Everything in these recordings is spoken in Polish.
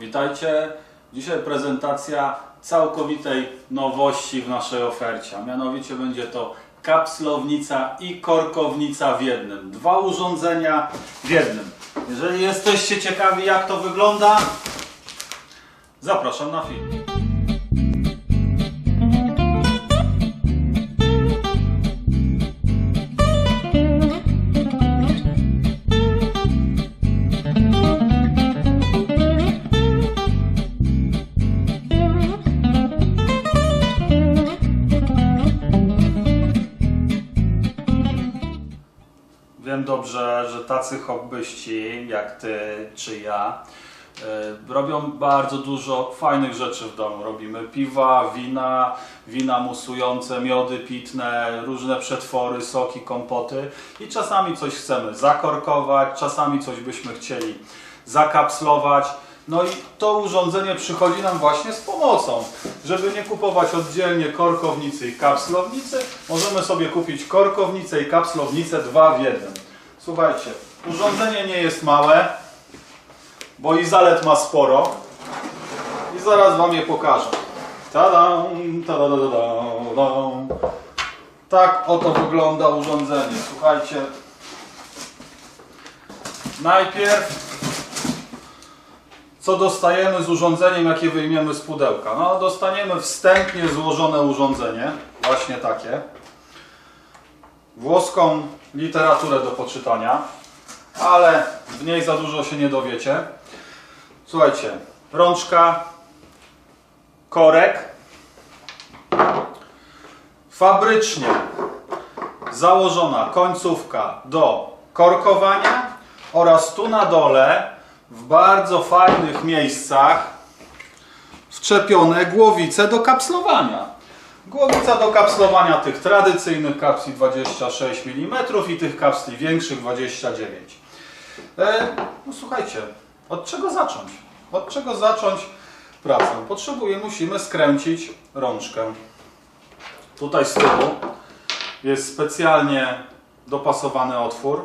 Witajcie. Dzisiaj prezentacja całkowitej nowości w naszej ofercie, a mianowicie będzie to kapslownica i korkownica w jednym. Dwa urządzenia w jednym. Jeżeli jesteście ciekawi jak to wygląda, zapraszam na film. Dobrze, że tacy hobbyści jak ty czy ja e, robią bardzo dużo fajnych rzeczy w domu. Robimy piwa, wina, wina musujące, miody pitne, różne przetwory, soki, kompoty i czasami coś chcemy zakorkować, czasami coś byśmy chcieli zakapslować. No i to urządzenie przychodzi nam właśnie z pomocą. Żeby nie kupować oddzielnie korkownicy i kapslownicy, możemy sobie kupić korkownicę i kapslownicę dwa w jednym. Słuchajcie, urządzenie nie jest małe, bo i zalet ma sporo. I zaraz Wam je pokażę. Tak oto wygląda urządzenie. Słuchajcie, najpierw co dostajemy z urządzeniem, jakie wyjmiemy z pudełka? No, dostaniemy wstępnie złożone urządzenie, właśnie takie. Włoską literaturę do poczytania, ale w niej za dużo się nie dowiecie. Słuchajcie, rączka, korek, fabrycznie założona końcówka do korkowania oraz tu na dole w bardzo fajnych miejscach wczepione głowice do kapslowania. Głowica do kapslowania tych tradycyjnych kapsli 26 mm i tych kapsli większych 29. E, no słuchajcie, od czego zacząć? Od czego zacząć pracę? Potrzebuję, musimy skręcić rączkę. Tutaj z tyłu jest specjalnie dopasowany otwór,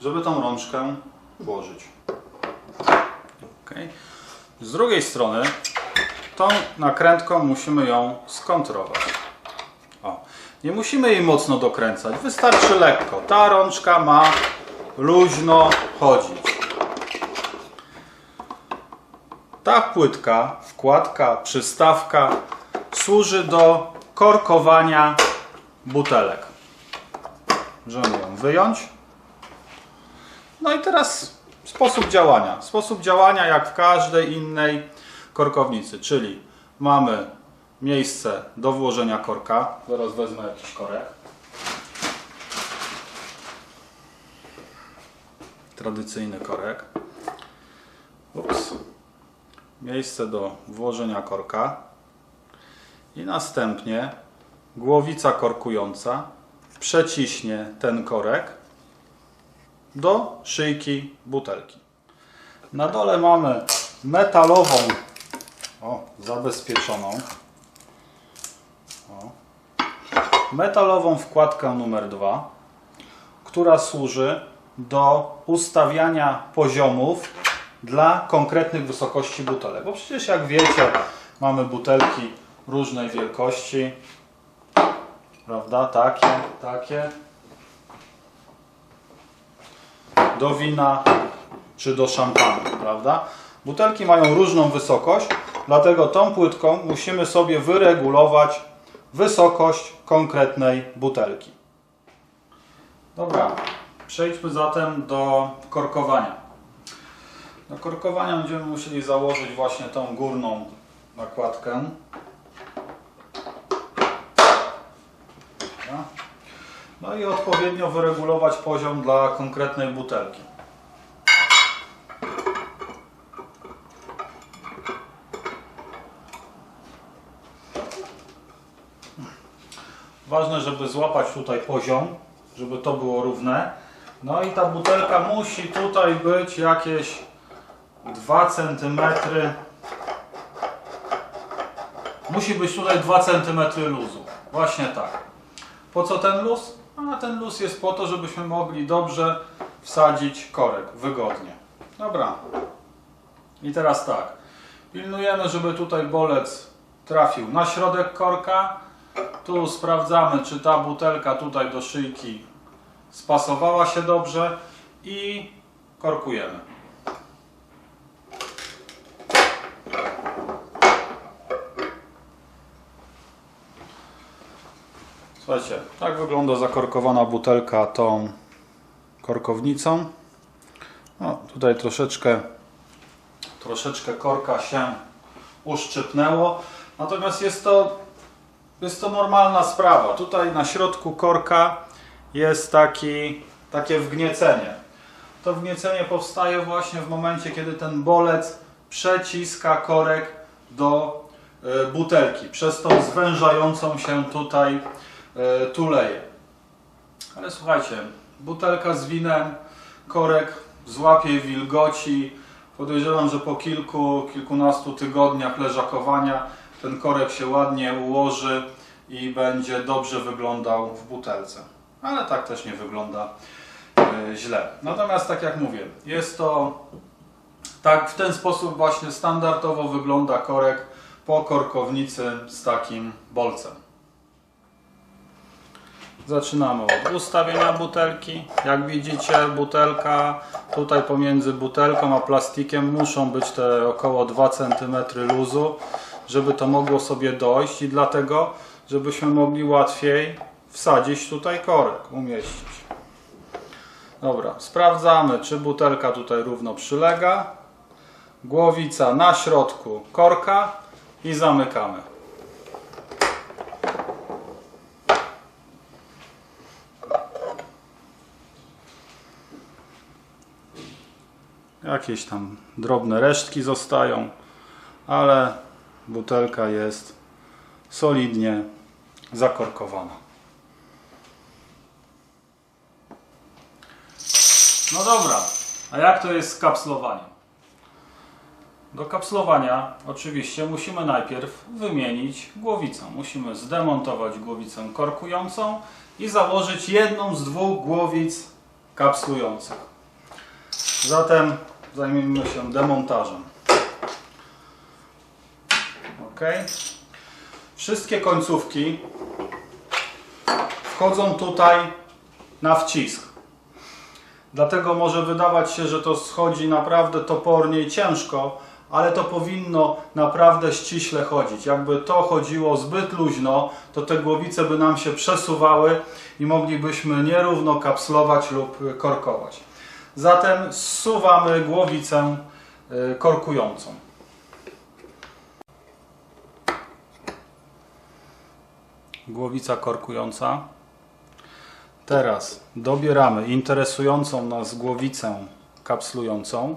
żeby tą rączkę włożyć. Okay. Z drugiej strony tą nakrętką musimy ją skontrować. O. Nie musimy jej mocno dokręcać, wystarczy lekko. Ta rączka ma luźno chodzić. Ta płytka, wkładka, przystawka służy do korkowania butelek. Możemy ją wyjąć. No i teraz Sposób działania. Sposób działania jak w każdej innej korkownicy, czyli mamy miejsce do włożenia korka. Zaraz wezmę jakiś korek. Tradycyjny korek. Ups. Miejsce do włożenia korka. I następnie głowica korkująca przeciśnie ten korek do szyjki butelki. Na dole mamy metalową, o, zabezpieczoną, o, metalową wkładkę numer 2, która służy do ustawiania poziomów dla konkretnych wysokości butelek. Bo przecież jak wiecie, mamy butelki różnej wielkości, prawda? Takie, takie, do wina czy do szampana, prawda? Butelki mają różną wysokość, dlatego tą płytką musimy sobie wyregulować wysokość konkretnej butelki. Dobra, przejdźmy zatem do korkowania. Do korkowania będziemy musieli założyć właśnie tą górną nakładkę. No i odpowiednio wyregulować poziom dla konkretnej butelki. Ważne, żeby złapać tutaj poziom, żeby to było równe. No i ta butelka musi tutaj być jakieś 2 cm. Musi być tutaj 2 cm luzu. Właśnie tak. Po co ten luz? A ten luz jest po to, żebyśmy mogli dobrze wsadzić korek, wygodnie. Dobra. I teraz tak. Pilnujemy, żeby tutaj bolec trafił na środek korka. Tu sprawdzamy, czy ta butelka tutaj do szyjki spasowała się dobrze i korkujemy. Słuchajcie, tak wygląda zakorkowana butelka tą korkownicą. No, tutaj troszeczkę, troszeczkę korka się uszczypnęło. Natomiast jest to, jest to normalna sprawa. Tutaj na środku korka jest taki, takie wgniecenie. To wgniecenie powstaje właśnie w momencie, kiedy ten bolec przeciska korek do e, butelki przez tą zwężającą się tutaj e, tuleję. Ale słuchajcie, butelka z winem, korek złapie wilgoci. Podejrzewam, że po kilku, kilkunastu tygodniach leżakowania ten korek się ładnie ułoży i będzie dobrze wyglądał w butelce. Ale tak też nie wygląda e, źle. Natomiast tak jak mówię, jest to tak w ten sposób właśnie standardowo wygląda korek po korkownicy z takim bolcem. Zaczynamy od ustawienia butelki. Jak widzicie, butelka tutaj pomiędzy butelką a plastikiem muszą być te około 2 cm luzu, żeby to mogło sobie dojść i dlatego, żebyśmy mogli łatwiej wsadzić tutaj korek, umieścić. Dobra, sprawdzamy, czy butelka tutaj równo przylega. Głowica na środku korka i zamykamy. Jakieś tam drobne resztki zostają, ale butelka jest solidnie zakorkowana. No dobra, a jak to jest z kapslowaniem? Do kapslowania oczywiście musimy najpierw wymienić głowicę. Musimy zdemontować głowicę korkującą i założyć jedną z dwóch głowic kapslujących. Zatem zajmijmy się demontażem. Ok. Wszystkie końcówki wchodzą tutaj na wcisk. Dlatego może wydawać się, że to schodzi naprawdę topornie i ciężko, ale to powinno naprawdę ściśle chodzić. Jakby to chodziło zbyt luźno, to te głowice by nam się przesuwały i moglibyśmy nierówno kapslować lub korkować. Zatem zsuwamy głowicę y, korkującą. Głowica korkująca. Teraz dobieramy interesującą nas głowicę kapslującą.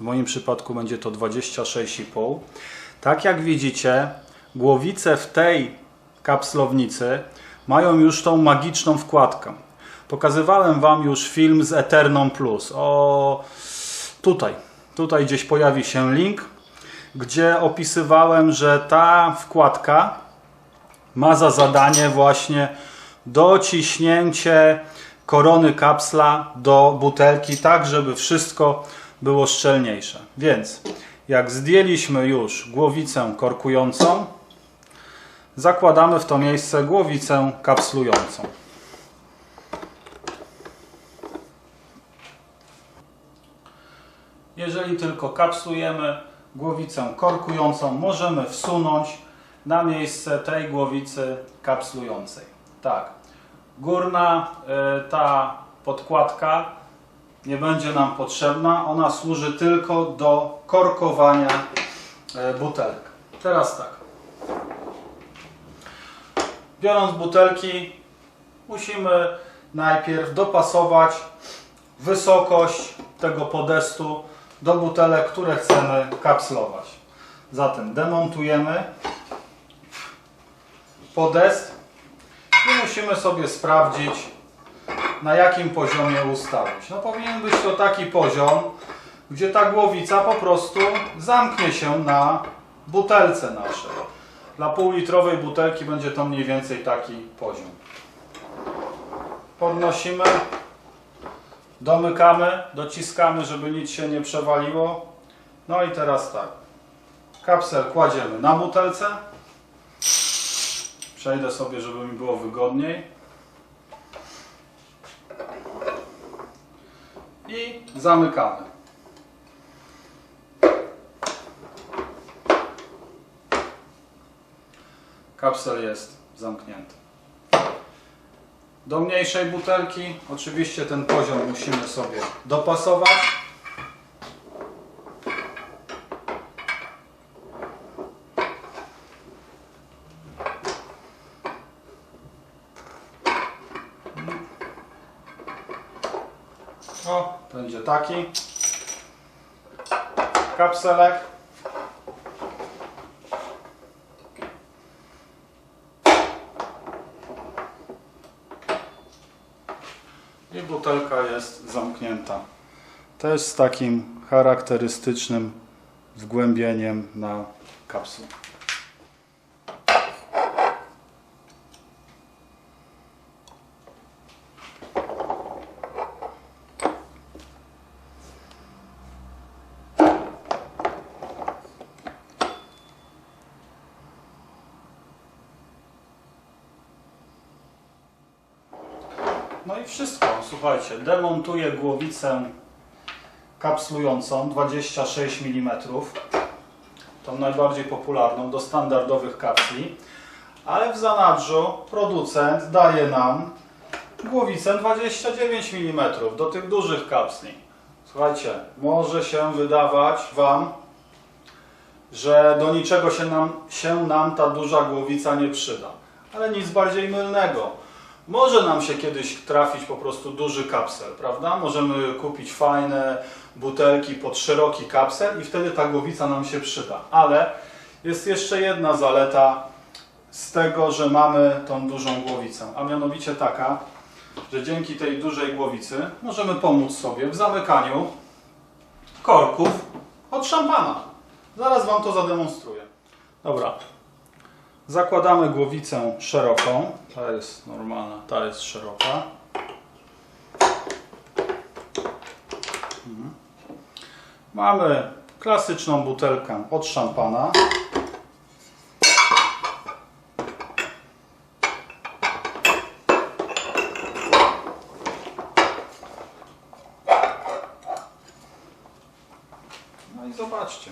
W moim przypadku będzie to 26,5. Tak jak widzicie, głowice w tej kapslownicy mają już tą magiczną wkładkę. Pokazywałem Wam już film z Eterną Plus. O, tutaj, tutaj gdzieś pojawi się link, gdzie opisywałem, że ta wkładka ma za zadanie właśnie dociśnięcie korony kapsla do butelki, tak żeby wszystko było szczelniejsze. Więc jak zdjęliśmy już głowicę korkującą, zakładamy w to miejsce głowicę kapslującą. Jeżeli tylko kapslujemy głowicę korkującą, możemy wsunąć na miejsce tej głowicy kapslującej. Tak, górna y, ta podkładka nie będzie nam potrzebna, ona służy tylko do korkowania y, butelek. Teraz tak. Biorąc butelki, musimy najpierw dopasować wysokość tego podestu do butelek, które chcemy kapslować. Zatem demontujemy podest i musimy sobie sprawdzić na jakim poziomie ustawić. No powinien być to taki poziom, gdzie ta głowica po prostu zamknie się na butelce naszej. Dla półlitrowej butelki będzie to mniej więcej taki poziom. Podnosimy, domykamy, dociskamy, żeby nic się nie przewaliło. No i teraz tak. Kapsel kładziemy na butelce. Przejdę sobie, żeby mi było wygodniej. I zamykamy. Kapsel jest zamknięty. Do mniejszej butelki oczywiście ten poziom musimy sobie dopasować. O, będzie taki kapselek. I butelka jest zamknięta. Też z takim charakterystycznym wgłębieniem na kapsuł. No i wszystko. Słuchajcie, demontuję głowicę kapslującą 26 mm. Tą najbardziej popularną do standardowych kapsli. Ale w zanadrzu producent daje nam głowicę 29 mm do tych dużych kapsli. Słuchajcie, może się wydawać Wam, że do niczego się nam, się nam ta duża głowica nie przyda. Ale nic bardziej mylnego. Może nam się kiedyś trafić po prostu duży kapsel, prawda? Możemy kupić fajne butelki pod szeroki kapsel i wtedy ta głowica nam się przyda. Ale jest jeszcze jedna zaleta z tego, że mamy tą dużą głowicę, a mianowicie taka, że dzięki tej dużej głowicy możemy pomóc sobie w zamykaniu korków od szampana. Zaraz Wam to zademonstruję. Dobra, Zakładamy głowicę szeroką. Ta jest normalna, ta jest szeroka. Mhm. Mamy klasyczną butelkę od szampana. No i zobaczcie.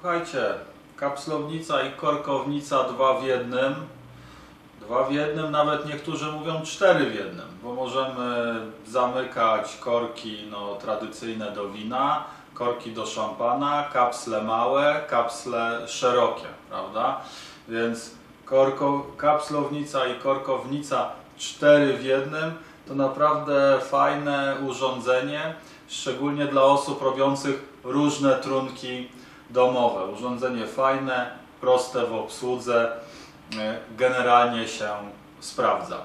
Słuchajcie, kapslownica i korkownica dwa w jednym. Dwa w jednym, nawet niektórzy mówią cztery w jednym, bo możemy zamykać korki no, tradycyjne do wina, korki do szampana, kapsle małe, kapsle szerokie, prawda? Więc korko, kapslownica i korkownica cztery w jednym to naprawdę fajne urządzenie, szczególnie dla osób robiących różne trunki domowe. Urządzenie fajne, proste w obsłudze, e, generalnie się sprawdza.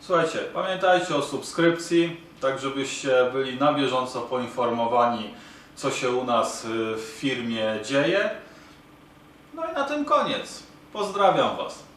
Słuchajcie, pamiętajcie o subskrypcji, tak żebyście byli na bieżąco poinformowani, co się u nas y, w firmie dzieje. No i na tym koniec. Pozdrawiam Was.